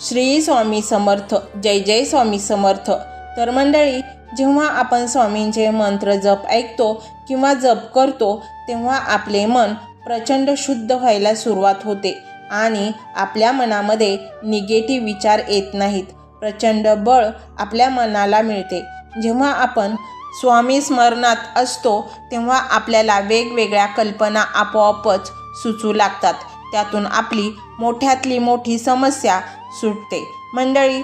श्री स्वामी समर्थ जय जय स्वामी समर्थ. तर मंडळी जेव्हा आपण स्वामींचे मंत्र जप ऐकतो किंवा जप करतो तेव्हा आपले मन प्रचंड शुद्ध व्हायला सुरुवात होते आणि आपल्या मनामध्ये निगेटिव्ह विचार येत नाहीत. प्रचंड बळ आपल्या मनाला मिळते. जेव्हा आपण स्वामी स्मरणात असतो तेव्हा आपल्याला वेगवेगळ्या कल्पना आपोआपच सुचू लागतात. त्यातून आपली मोठ्यातली मोठी समस्या सुटते. मंडळी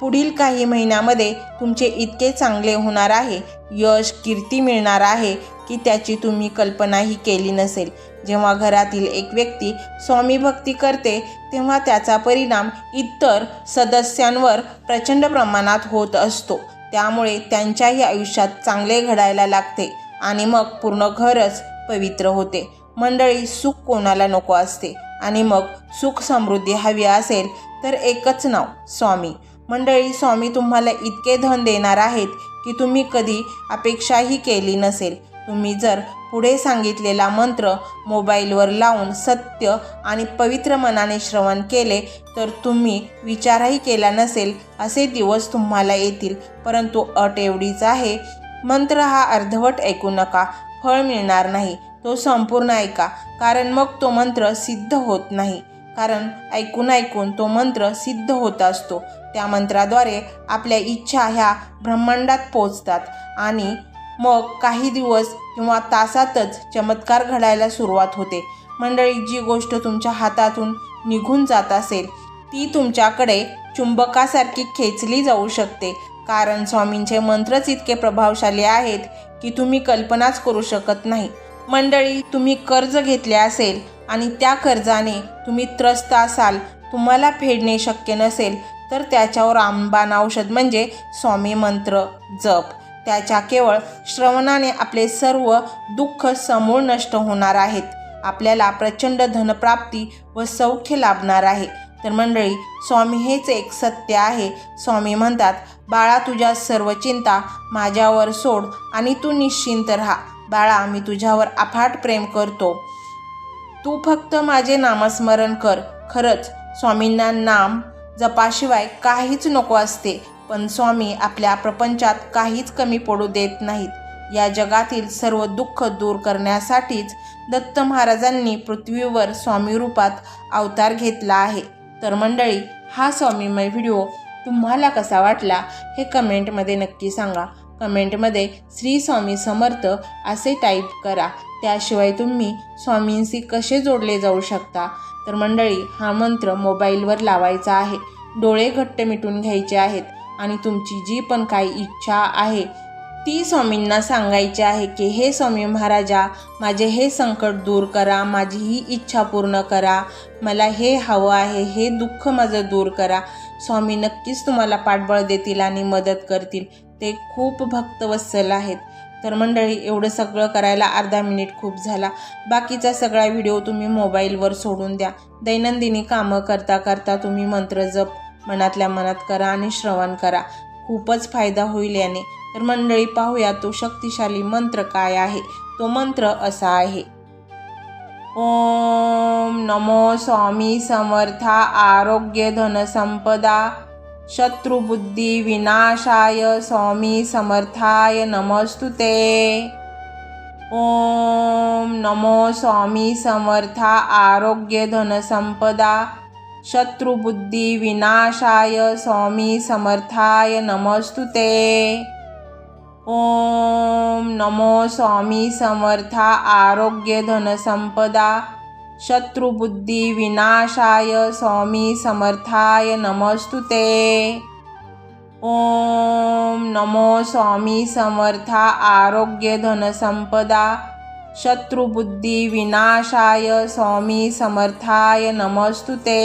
पुढील काही महिन्यामध्ये तुमचे इतके चांगले होणार आहे यश कीर्ती मिळणार आहे की त्याची तुम्ही कल्पनाही केली नसेल. जेव्हा घरातील एक व्यक्ती स्वामी भक्ती करते तेव्हा त्याचा परिणाम इतर सदस्यांवर प्रचंड प्रमाणात होत असतो. त्यामुळे त्यांच्याही आयुष्यात चांगले घडायला लागते आणि मग पूर्ण घरच पवित्र होते. मंडळी सुख कोणाला नको असते? आणि मग सुख समृद्धी हवी असेल तर एकच नाव स्वामी. मंडळी स्वामी तुम्हाला इतके धन देणार आहेत की तुम्ही कधी अपेक्षाही केली नसेल. तुम्ही जर पुढे सांगितलेला मंत्र मोबाईलवर लावून सत्य आणि पवित्र मनाने श्रवण केले तर तुम्ही विचारही केला नसेल असे दिवस तुम्हाला येतील. परंतु अट एवढीच आहे मंत्र हा अर्धवट ऐकू नका फळ मिळणार नाही. तो संपूर्ण ऐका. कारण मग तो मंत्र सिद्ध होत नाही. कारण ऐकून ऐकून तो मंत्र सिद्ध होत असतो. त्या मंत्राद्वारे आपल्या इच्छा ह्या ब्रह्मांडात पोचतात आणि मग काही दिवस किंवा तासातच चमत्कार घडायला सुरुवात होते. मंडळी जी गोष्ट तुमच्या हातातून निघून जात असेल ती तुमच्याकडे चुंबकासारखी खेचली जाऊ शकते. कारण स्वामींचे मंत्रच इतके प्रभावशाली आहेत की तुम्ही कल्पनाच करू शकत नाही. मंडळी तुम्ही कर्ज घेतले असेल आणि त्या कर्जाने तुम्ही त्रस्त असाल तुम्हाला फेडणे शक्य नसेल तर त्याच्यावर रामबाण औषध म्हणजे स्वामी मंत्र जप. त्याच्या केवळ श्रवणाने आपले सर्व दुःख समूळ नष्ट होणार आहेत. आपल्याला प्रचंड धनप्राप्ती व सौख्य लाभणार आहे. तर मंडळी स्वामी हेच एक सत्य आहे. स्वामी म्हणतात बाळा तुझ्या सर्व चिंता माझ्यावर सोड आणि तू निश्चिंत राहा. बाळा मी तुझ्यावर अफाट प्रेम करतो. तू फक्त माझे नामस्मरण कर. खरंच स्वामींना नाम जपाशिवाय काहीच नको असते. पण स्वामी आपल्या प्रपंचात काहीच कमी पडू देत नाहीत. या जगातील सर्व दुःख दूर करण्यासाठीच दत्त महाराजांनी पृथ्वीवर स्वामी रूपात अवतार घेतला आहे. तर मंडळी हा स्वामीमय व्हिडिओ तुम्हाला कसा वाटला हे कमेंटमध्ये नक्की सांगा. कमेंटमध्ये श्री स्वामी समर्थ असे टाईप करा. त्याशिवाय तुम्ही स्वामींशी कसे जोडले जाऊ शकता? तर मंडळी हा मंत्र मोबाईलवर लावायचा आहे. डोळे घट्ट मिटून घ्यायचे आहेत आणि तुमची जी पण काही इच्छा आहे ती स्वामींना सांगायची आहे की हे स्वामी महाराजा माझे हे संकट दूर करा माझी ही इच्छा पूर्ण करा मला हे हवं आहे हे दुःख माझं दूर करा. स्वामी नक्कीच तुम्हाला पाठबळ देतील आणि मदत करतील. ते खूप भक्तवत्सल आहेत. तर मंडळी एवढं सगळं करायला अर्धा मिनिट खूप झाला. बाकीचा सगळा व्हिडिओ तुम्ही मोबाईलवर सोडून द्या. दैनंदिनी कामं करता करता तुम्ही मंत्र जप मनातल्या मनात करा आणि श्रवण करा. खूपच फायदा होईल याने. तर मंडळी पाहूया तो शक्तिशाली मंत्र काय आहे. तो मंत्र असा आहे. ओम नमो स्वामी समर्था आरोग्य धनसंपदा शत्रुबुद्धी विनाशाय स्वामी समर्थाय नमस्तु ते. ओम नमो स्वामी समर्था आरोग्य धनसंपदा शत्रुबुद्धी विनाशाय स्वामी समर्थाय नमस्तु ते. ओम नमो स्वामी समर्था आरोग्य शत्रुबुद्धी विनाशाय स्वामी समर्थाय नमस्तु ते। ओम नमो स्वामी समर्था आरोग्य धनसंपदा शत्रुबुद्धी विनाशाय स्वामी समर्थाय नमस्तु ते।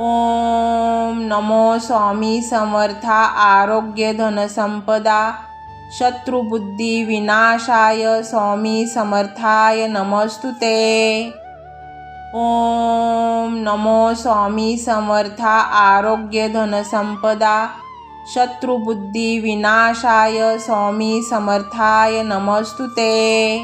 ओम नमो स्वामी समर्था आरोग्य धनसंपदा शत्रुबुद्धी विनाशाय स्वामी समर्थाय नमस्तु ते. ओम नमो स्वामी समर्था आरोग्य धनसंपदा शत्रुबुद्धी विनाशाय स्वामी समर्थाय नमस्तु ते.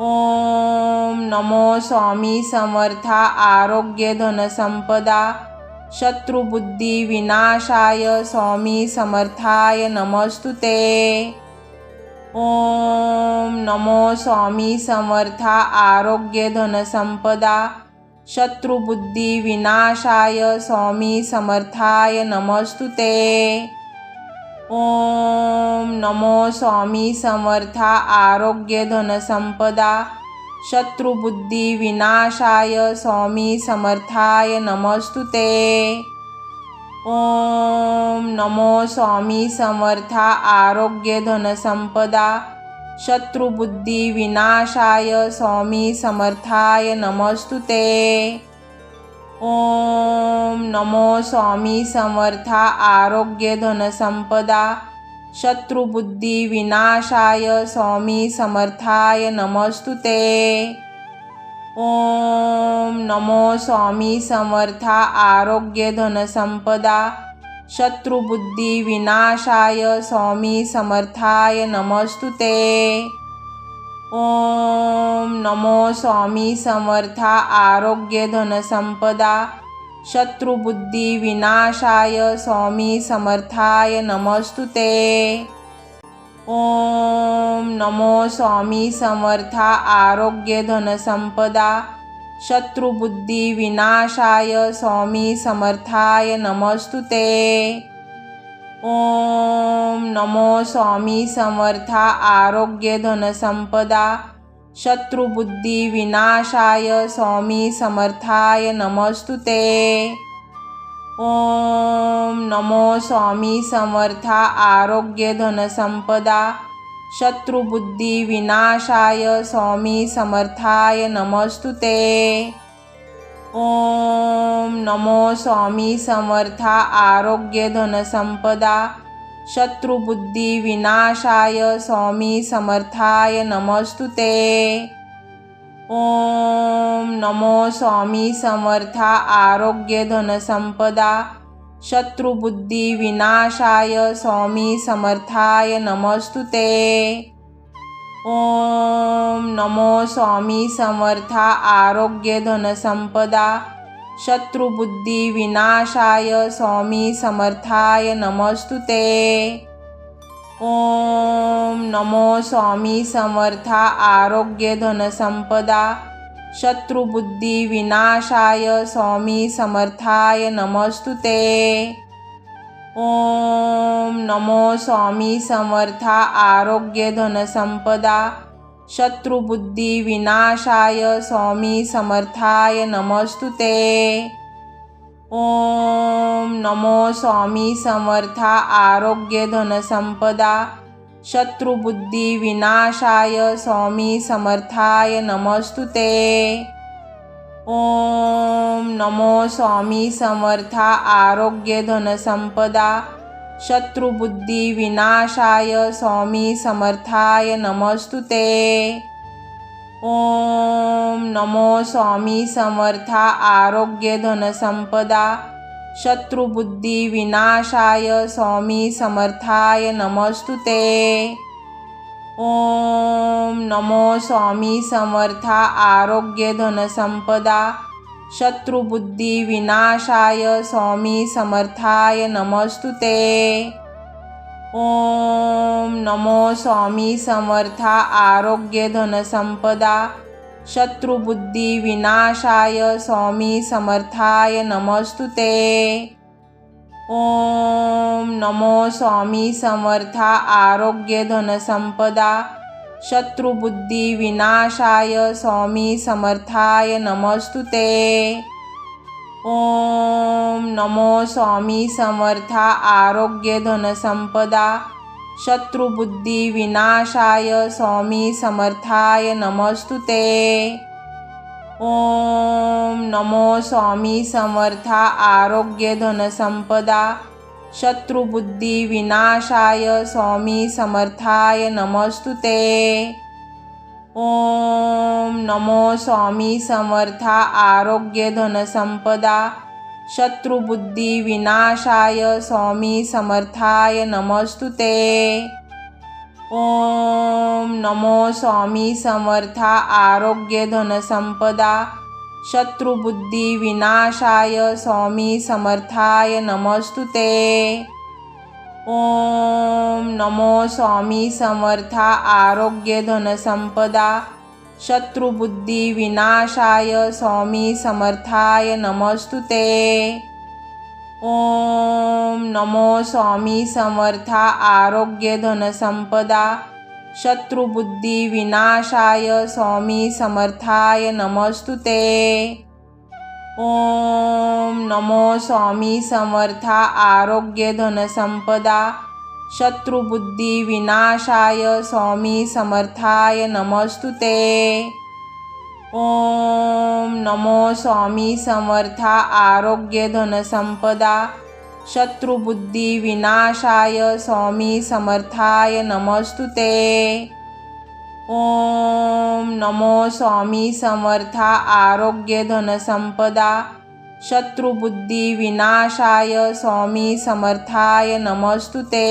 ओम नमो स्वामी समर्था आरोग्य धनसंपदा शत्रुबुद्धी विनाशाय स्वामी समर्थाय नमस्तु ते. ओम नमो स्वामी समर्था आरोग्य धनसंपदा शत्रुबुद्धी विनाशाय स्वामी समर्थाय नमस्तु ते. ओम नमो स्वामी समर्था आरोग्य धनसंपदा शत्रुबुद्धी विनाशाय स्वामी समर्थाय नमस्तु ते। ओम नमो स्वामी समर्था आरोग्य धनसंपदा शत्रुबुद्धी विनाशाय स्वामी समर्थाय नमस्तु ते। ओम नमो स्वामी समर्था आरोग्य धनसंपदा शत्रुबुद्धी विनाशाय स्वामी समर्थाय नमस्तु ते। ओम नमो स्वामी समर्था आरोग्य धनसंपदा शत्रुबुद्धी विनाशाय स्वामी समर्थाय नमस्तु ते। ओम नमो स्वामी समर्था आरोग्य धनसंपदा शत्रुबुद्धी विनाशाय स्वामी समर्थाय नमस्तु ते। ओम नमो स्वामी समर्था आरोग्य धनसंपदा शत्रुबुद्धी विनाशाय स्वामी समर्थाय नमस्तु ते। ओम नमो स्वामी समर्था आरोग्य धनसंपदा शत्रुबुद्धी विनाशाय स्वामी समर्थाय नमस्तु ते। ओम नमो स्वामी समर्था आरोग्य धनसंपदा शत्रुबुद्धी विनाशाय स्वामी समर्थाय नमस्तु ते। ओम नमो स्वामी समर्था आरोग्य धनसंपदा शत्रुबुद्धी विनाशाय स्वामी समर्थाय नमस्तु ते। ओम नमो स्वामी समर्था आरोग्य धनसंपदा शत्रुबुद्धी विनाशाय स्वामी समर्थाय नमस्तु ते। ओम नमो स्वामी समर्था आरोग्य धनसंपदा शत्रुबुद्धी विनाशाय स्वामी समर्थाय नमस्तु ते. ओम नमो स्वामी समर्था आरोग्य धनसंपदा शत्रुबुद्धी विनाशाय स्वामी समर्थाय नमस्तु ते. ओम नमो स्वामी समर्था आरोग्य धनसंपदा शत्रुबुद्धी विनाशाय स्वामी समर्थाय नमस्तु ते। ओम नमो स्वामी समर्था आरोग्य धनसंपदा शत्रुबुद्धी विनाशाय स्वामी समर्थाय नमस्तु ते। ओम नमो स्वामी समर्था आरोग्य धनसंपदा शत्रुबुद्धी विनाशाय स्वामी समर्थाय नमस्तु ते. ओम नमो स्वामी समर्था आरोग्य धनसंपदा शत्रुबुद्धी विनाशाय स्वामी समर्थाय नमस्तु ते. ओम नमो स्वामी समर्था आरोग्य शत्रुबुद्धिविनाशाय शत्रुबुद्धी विनाशाय स्वामी समर्थाय नमस्तु ते. ओम नमो स्वामी समर्था आरोग्य धनसंपदा शत्रुबुद्धी विनाशाय स्वामी समर्थाय नमस्तु ते. ओम नमो स्वामी समर्था आरोग्य शत्रुबुद्धिविनाशाय शत्रुबुद्धी विनाशाय स्वामी समर्थाय नमस्तु ते. ओम नमो स्वामी समर्था आरोग्य धनसंपदा शत्रुबुद्धी विनाशाय स्वामी समर्थाय नमस्तु ते. ओम नमो स्वामी समर्था आरोग्य धनसंपदा शत्रुबुद्धी विनाशाय स्वामी समर्थाय नमस्तु ते। ओम नमो स्वामी समर्था आरोग्य धनसंपदा शत्रुबुद्धी विनाशाय स्वामी समर्थाय नमस्तु ते। ओम नमो स्वामी समर्था आरोग्य धनसंपदा शत्रुबुद्धी विनाशाय स्वामी समर्थाय नमस्तु ते। ओम नमो स्वामी समर्था आरोग्य धनसंपदा शत्रुबुद्धी विनाशाय स्वामी समर्थाय नमस्तु ते। ओम नमो स्वामी समर्था आरोग्य धनसंपदा शत्रुबुद्धी विनाशाय स्वामी समर्थाय नमस्तु ते। ओम नमो स्वामी समर्था आरोग्य धनसंपदा शत्रुबुद्धी विनाशाय स्वामी समर्थाय नमस्तु ते। ओम नमो स्वामी समर्था आरोग्य धनसंपदा शत्रुबुद्धी विनाशाय स्वामी समर्थाय नमस्तु ते। ओम नमो स्वामी समर्था आरोग्य धनसंपदा शत्रुबुद्धी विनाशाय स्वामी समर्थाय नमस्तु ते।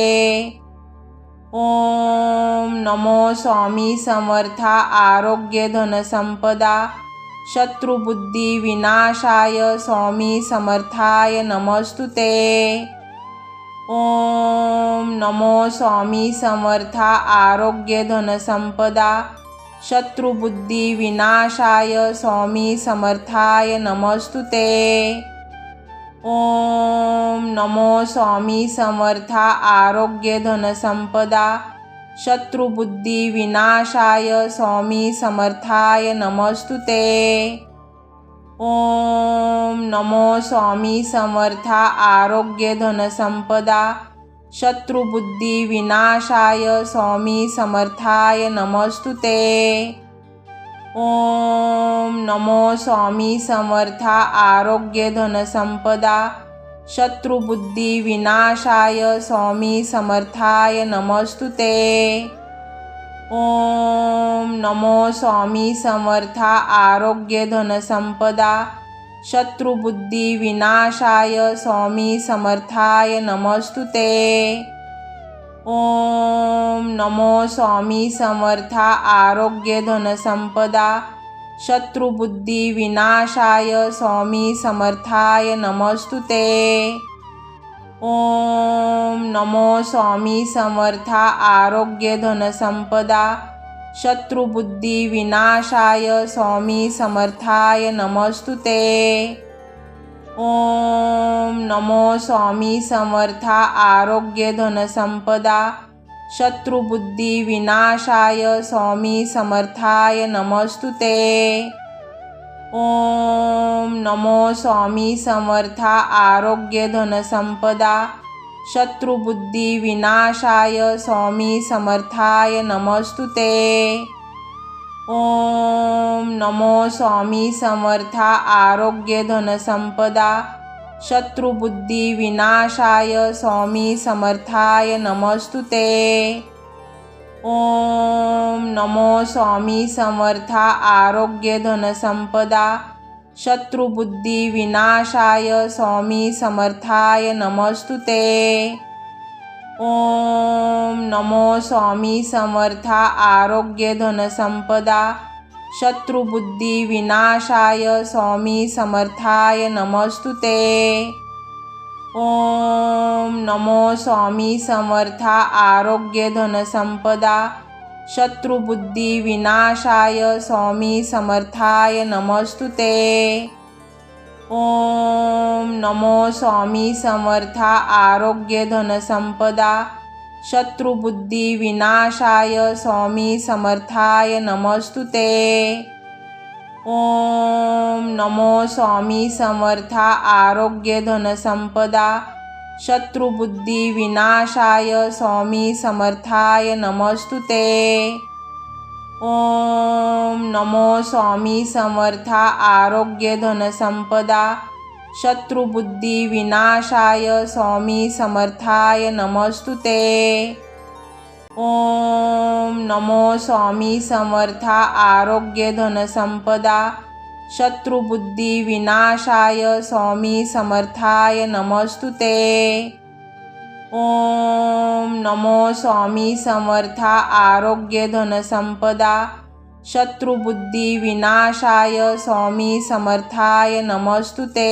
ओम नमो स्वामी समर्था आरोग्य धनसंपदा शत्रुबुद्धी विनाशाय स्वामी समर्थाय नमस्तु ते. ओम नमो स्वामी समर्था आरोग्य धनसंपदा शत्रुबुद्धी विनाशाय स्वामी समर्थाय नमस्तु ते. ओम नमो स्वामी समर्था आरोग्य धनसंपदा शत्रुबुद्धी विनाशाय स्वामी समर्थाय नमस्तु ते. ओम नमो स्वामी समर्था आरोग्य धनसंपदा शत्रुबुद्धी विनाशाय स्वामी समर्थाय नमस्तु ते. ओम नमो स्वामी समर्था आरोग्य शत्रुबुद्धी विनाशाय स्वामी समर्थाय नमस्तु ते. ओम नमो स्वामी समर्था आरोग्य धनसंपदा शत्रुबुद्धी विनाशाय स्वामी समर्थाय नमस्तु ते. ओम नमो स्वामी समर्था आरोग्य धनसंपदा शत्रुबुद्धी विनाशाय स्वामी समर्थाय नमस्तु ते. ओम नमो स्वामी समर्था आरोग्य धनसंपदा शत्रुबुद्धी विनाशाय स्वामी समर्थाय नमस्तु ते. ओम नमो स्वामी समर्था आरोग्य धनसंपदा शत्रुबुद्धी विनाशाय स्वामी समर्थाय नमस्तु ते. ओम नमो स्वामी समर्था आरोग्य धनसंपदा शत्रुबुद्धी विनाशाय स्वामी समर्थाय नमस्तु ते. ओम नमो स्वामी समर्था आरोग्य धनसंपदा शत्रुबुद्धी विनाशाय स्वामी समर्थाय नमस्तु ते. ओम नमो स्वामी समर्था आरोग्य धनसंपदा शत्रुबुद्धी विनाशाय स्वामी समर्थाय नमस्तु ते. ओम नमो स्वामी समर्था आरोग्य धनसंपदा शत्रुबुद्धी विनाशाय स्वामी समर्थाय नमस्तु ते. ओम नमो स्वामी समर्था आरोग्य धनसंपदा शत्रुबुद्धी विनाशाय स्वामी समर्थाय नमस्तु ते. ओम नमो स्वामी समर्था आरोग्य धनसंपदा शत्रुबुद्धी विनाशाय स्वामी समर्थाय नमस्तु ते. ओम नमो स्वामी समर्था आरोग्य धनसंपदा शत्रुबुद्धी विनाशाय स्वामी समर्थाय नमस्तु ते. ओम नमो स्वामी समर्था आरोग्य धनसंपदा शत्रुबुद्धी विनाशाय स्वामी समर्थाय नमस्तु ते। ओम नमो स्वामी समर्था आरोग्य धनसंपदा शत्रुबुद्धी विनाशाय स्वामी समर्थाय नमस्तु ते। ओम नमो स्वामी समर्था आरोग्य धनसंपदा शत्रुबुद्धी विनाशाय स्वामी समर्थाय नमस्तु ते।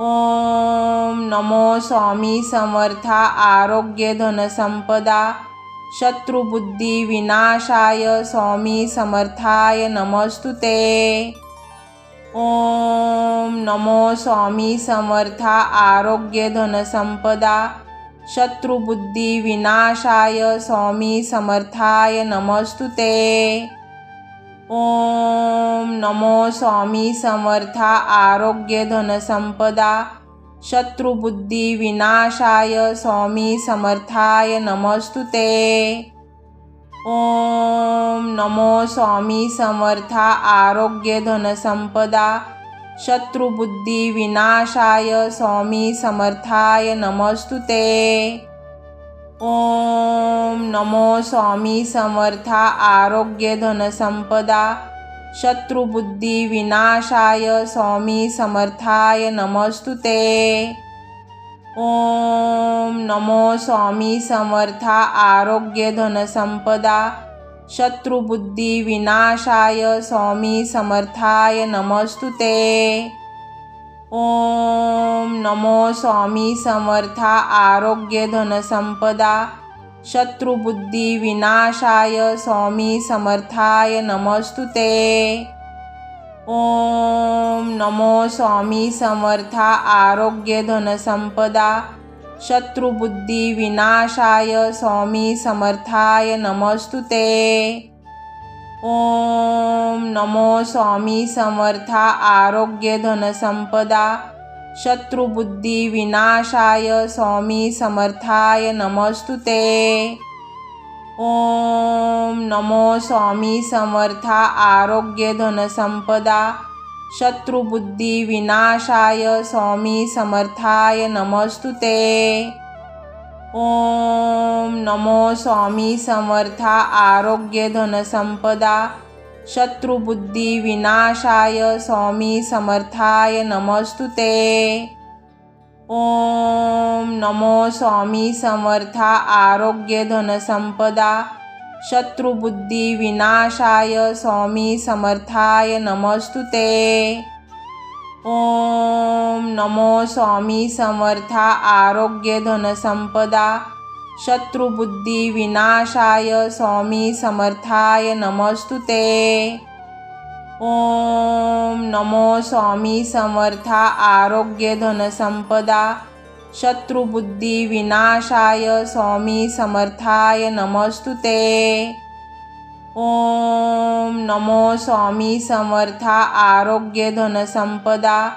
ओम नमो स्वामी समर्था आरोग्य धनसंपदा शत्रुबुद्धी विनाशाय स्वामी समर्थाय नमस्तु ते। ओम नमो स्वामी समर्था आरोग्य धनसंपदा शत्रुबुद्धी विनाशाय स्वामी समर्थाय नमस्तु ते। ओम नमो स्वामी समर्था आरोग्य धनसंपदा शत्रुबुद्धी विनाशाय स्वामी समर्थाय नमस्तु ते। ओम नमो स्वामी समर्था आरोग्य धनसंपदा शत्रुबुद्धी विनाशाय स्वामी समर्थाय नमस्तु ते. ओम नमो स्वामी समर्था आरोग्य धनसंपदा शत्रुबुद्धी विनाशाय स्वामी समर्थाय नमस्तु ते. ओम नमो स्वामी समर्था आरोग्य शत्रुबुद्धिविनाशाय शत्रुबुद्धी विनाशाय स्वामी समर्थाय नमस्तु ते. ओम नमो स्वामी समर्था आरोग्य धनसंपदा शत्रुबुद्धी विनाशाय स्वामी समर्थाय नमस्तु ते. ओम नमो स्वामी समर्था आरोग्य धनसंपदा शत्रुबुद्धी विनाशाय स्वामी समर्थाय नमस्तु ते. ओम नमो स्वामी समर्था आरोग्य धनसंपदा शत्रुबुद्धी विनाशाय स्वामी समर्थाय नमस्तु ते. ओम नमो स्वामी समर्था आरोग्य शत्रुबुद्धिविनाशाय शत्रुबुद्धी विनाशाय स्वामी समर्थाय नमस्तु ते. ओम नमो स्वामी समर्था आरोग्य धनसंपदा शत्रुबुद्धी विनाशाय स्वामी समर्थाय नमस्तु ते. ओम नमो स्वामी समर्था आरोग्य धनसंपदा शत्रुबुद्धी विनाशाय स्वामी समर्थाय नमस्तु ते। ओम नमो स्वामी समर्था आरोग्य धनसंपदा शत्रुबुद्धी विनाशाय स्वामी समर्थाय नमस्तु ते। ओम नमो स्वामी समर्था आरोग्य शत्रुबुद्धिविनाशाय शत्रुबुद्धी विनाशाय स्वामी समर्थाय नमस्तु ते। ओम नमो स्वामी समर्था आरोग्य धनसंपदा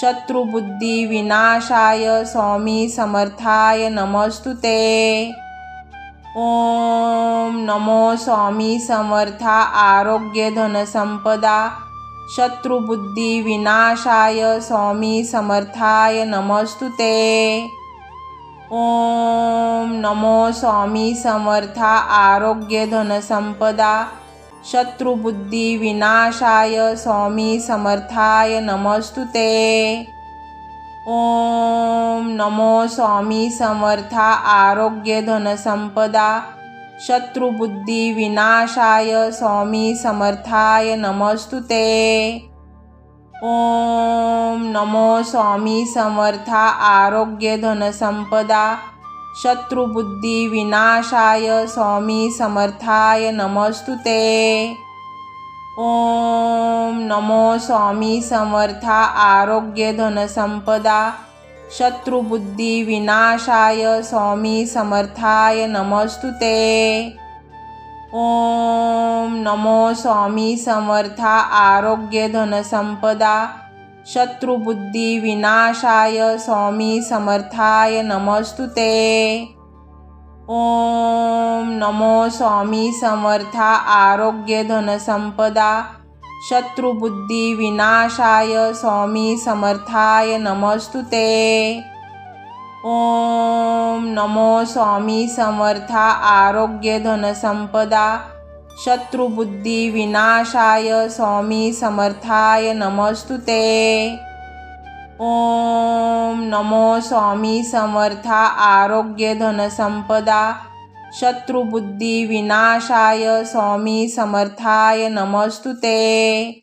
शत्रुबुद्धी विनाशाय स्वामी समर्थाय नमस्तु ते। ओम नमो स्वामी समर्था आरोग्य धनसंपदा शत्रुबुद्धी विनाशाय स्वामी समर्थाय नमस्तु ते। ओम नमो स्वामी समर्था आरोग्य धनसंपदा शत्रुबुद्धी विनाशाय स्वामी समर्थाय नमस्तु ते। ओम नमो स्वामी समर्था आरोग्य धनसंपदा शत्रुबुद्धी विनाशाय स्वामी समर्थाय नमस्तु ते। ओम नमो स्वामी समर्था आरोग्य धनसंपदा शत्रुबुद्धी विनाशाय स्वामी समर्थाय नमस्तु ते। ओम नमो स्वामी समर्था आरोग्य धनसंपदा शत्रुबुद्धी विनाशाय स्वामी समर्थाय नमस्तु ते. ओम नमो स्वामी समर्था आरोग्य धनसंपदा शत्रुबुद्धी विनाशाय स्वामी समर्थाय नमस्तु ते. ओम नमो स्वामी समर्था आरोग्य धनसंपदा शत्रुबुद्धी विनाशाय स्वामी समर्थाय नमस्तु ते। ओम नमो स्वामी समर्था आरोग्य धनसंपदा शत्रुबुद्धी विनाशाय स्वामी समर्थाय नमस्तु ते। ओम नमो स्वामी समर्था आरोग्य धनसंपदा शत्रुबुद्धी विनाशाय स्वामी समर्थाय नमस्तुते